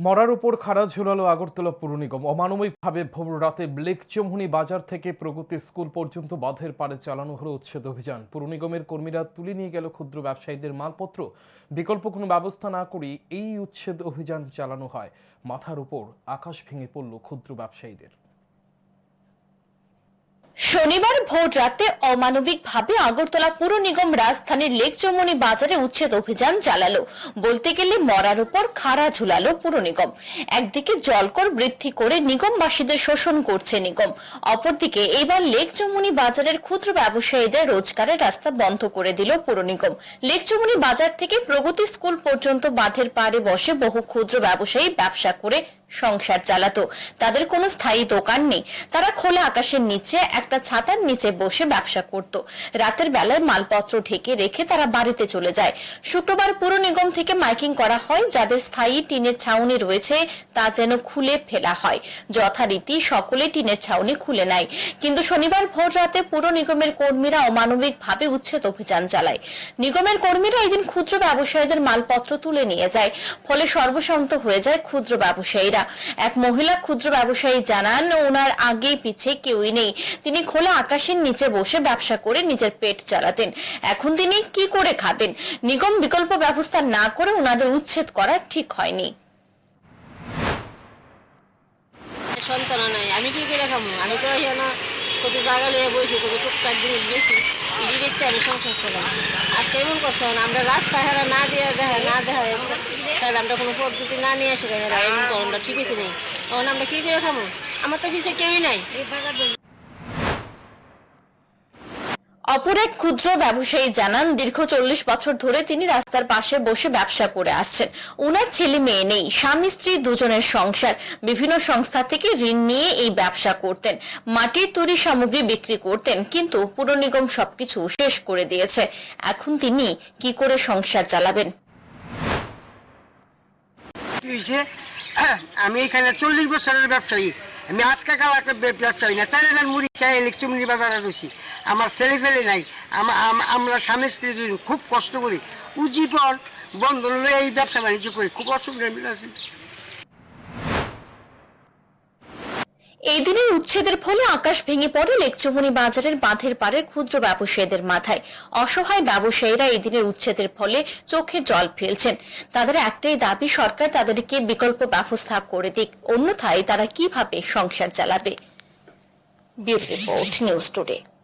মরার উপর খাড়া ঝুলালো আগরতলা পুর নিগম। অমানবিকভাবে ভোর রাতে ব্লেক বাজার থেকে প্রগতি স্কুল পর্যন্ত বাঁধের পাড়ে চালানো হলো উচ্ছেদ অভিযান। পুর নিগমের কর্মীরা তুলে নিয়ে গেল ক্ষুদ্র ব্যবসায়ীদের মালপত্র। বিকল্প কোনো ব্যবস্থা না করে এই উচ্ছেদ অভিযান চালানো হয়। মাথার উপর আকাশ ভেঙে পড়ল ক্ষুদ্র ব্যবসায়ীদের। শনিবার ভোর রাতে অমানবিকভাবে আগরতলা পুর নিগম রাজধানীর লেক চৌমনি বাজারে উচ্ছেদ অভিযান চালালো। বলতে গেলে মরার উপর খাড়া ঝুলালো পুর নিগম। একদিকে জলকর বৃদ্ধি করে নিগমবাসীদের শোষণ করছে নিগম। অপরদিকে এবার লেক চৌমনি বাজারের ক্ষুদ্র ব্যবসায়ীদের রোজগারের রাস্তা বন্ধ করে দিল পুর নিগম। লেক চৌমনি বাজার থেকে প্রগতি স্কুল পর্যন্ত বাঁধের পাড়ে বসে বহু ক্ষুদ্র ব্যবসায়ী ব্যবসা করে সংসার চালাতো। তাদের কোনো স্থায়ী দোকান নেই। তারা খোলা আকাশের নিচে, একটা ছাতার নিচে বসে ব্যবসা করত। রাতের বেলায় মালপত্র ঢেকে রেখে তারা বাড়িতে চলে যায়। শুক্রবার পুর নিগম থেকে মাইকিং করা হয়, যাদের স্থায়ী টিনের ছাউনি রয়েছে, তা যেন খুলে ফেলা হয়। যথারীতি সকলে টিনের ছাউনি খুলে নেয়। কিন্তু শনিবার ভোর রাতে পুর নিগমের কর্মীরা অমানবিকভাবে উচ্ছেদ অভিযান চালায়। নিগমের কর্মীরা এদিন ক্ষুদ্র ব্যবসায়ীদের মালপত্র তুলে নিয়ে যায়। ফলে সর্বশান্ত হয়ে যায় ক্ষুদ্র ব্যবসায়ীরা। এক মহিলা ক্ষুদ্র ব্যবসায়ী জানান ওনার আগে পিছে কেউই নেই। তিনি খোলা আকাশের নিচে বসে ব্যবসা করে নিজের পেট চালাতেন। এখন তিনি কি করে খাবেন? নিগম বিকল্প ব্যবস্থা না করে ওনাদের উচ্ছেদ করা ঠিক হয়নি। সন্তান নাই। আমি কি করে খাব? আমি তো না। কত জায়গা লিয়ে বইছি কত টুকটাক জিনিস বেশি। ইডি বেচছে আমি সংসার চালাই আজকে এমন করছে আমরা রাস্তা হেরা না দিয়ে দেখা না দেখা তাহলে আমরা কোনো পদ্ধতি না নিয়ে আসে এমন আমরা ঠিক আছে নেই তখন আমরা কী করে খামো? আমার তো পিছিয়ে কেউই নাই। অপর এক ক্ষুদ্র ব্যবসায়ী জানান, দীর্ঘ চল্লিশ বছর ধরে তিনি রাস্তার পাশে বসে ব্যবসা করে আসছেন। ওনার ছেলে মেয়ে নেই, স্বামী স্ত্রী দুজনের সংসার। বিভিন্ন সংস্থা থেকে ঋণ নিয়ে এই ব্যবসা করতেন। মাটির তৈরি সামগ্রী বিক্রি করতেন, কিন্তু পুর নিগম সবকিছু শেষ করে দিয়েছে। এখন তিনি কি করে সংসার চালাবেন? আমি এখানে চল্লিশ বছরের ব্যবসায়ী। আমি আজকে কাল একটা ব্যবসায়ী না হাজার মুড়ি খেয়ে ইলেকট্রিক বাজারে রয়েছি আমার ছেলে ফেলে নাই, আমা- আম- আমরা স্বামী স্ত্রী দুজন খুব কষ্ট করি। উজ্জীবন বন্ধন লয়ে এই ব্যবসা বাণিজ্য করি, খুব অসুবিধা আছি। এই দিনের উচ্ছেদের ফলে আকাশ ভেঙে পড়ে লেকচুমনি বাজারের বাঁধের পাড়ের ক্ষুদ্র ব্যবসায়ীদের মাথায়। অসহায় ব্যবসায়ীরা এই দিনের উচ্ছেদের ফলে চোখে জল ফেলছেন। তাদের একটাই দাবি, সরকার তাদেরকে বিকল্প ব্যবস্থা করে দিক। অন্যথায় তারা কীভাবে সংসার চালাবে? Report, news today.